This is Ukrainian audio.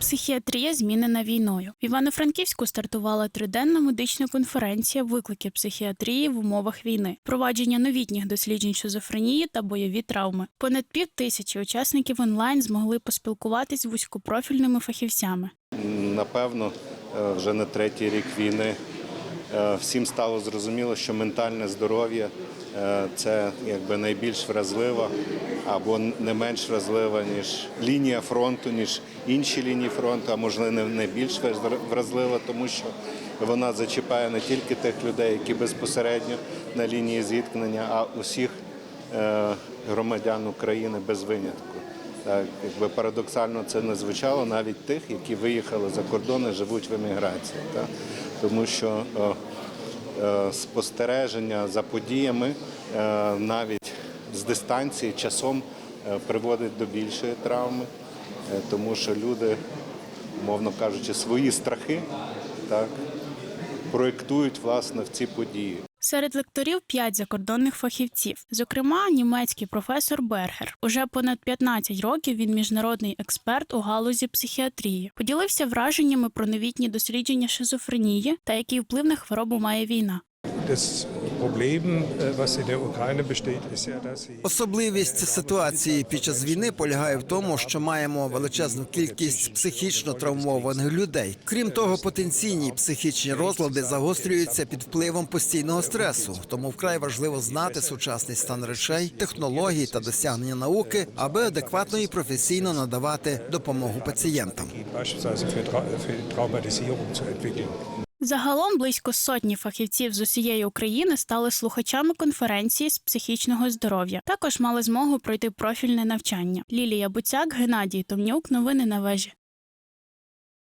Психіатрія змінена війною. В Івано-Франківську стартувала триденна медична конференція Виклики психіатрії в умовах війни, провадження новітніх досліджень шизофренії та бойові травми. Понад пів тисячі учасників онлайн змогли поспілкуватись з вузькопрофільними фахівцями. Напевно, е, вже на третій рік війни всім стало зрозуміло, що ментальне здоров'я е, це якби найбільш вразлива або не менш вразлива, ніж лінія фронту, ніж інші лінії фронту, а можливо не найбільш вразлива, тому що вона зачіпає не тільки тих людей, які безпосередньо на лінії зіткнення, а усіх е, громадян України без винятку. Якби парадоксально це не звучало, навіть тих, які виїхали за кордон і живуть в еміграції. Так? Тому що е, е, спостереження за подіями е, навіть з дистанції часом приводить до більшої травми, тому що люди, мовно кажучи, свої страхи так, проєктують власне в ці події. Серед лекторів п'ять закордонних фахівців, зокрема, німецький професор Бергер. Уже понад 15 років він міжнародний експерт у галузі психіатрії. Поділився враженнями про новітні дослідження шизофренії та який вплив на хворобу має війна. Äh, Особливість ситуації під час війни полягає в тому, що маємо величезну кількість психічно травмованих людей. Крім того, потенційні психічні розлади загострюються під впливом постійного стресу. Тому вкрай важливо знати сучасний стан речей, технологій та досягнення науки, аби адекватно і професійно надавати допомогу пацієнтам. Загалом близько сотні фахівців з усієї України стали слухачами конференції з психічного здоров'я. Також мали змогу пройти профільне навчання. Лілія Буцяк, Геннадій Томнюк. Новини на вежі.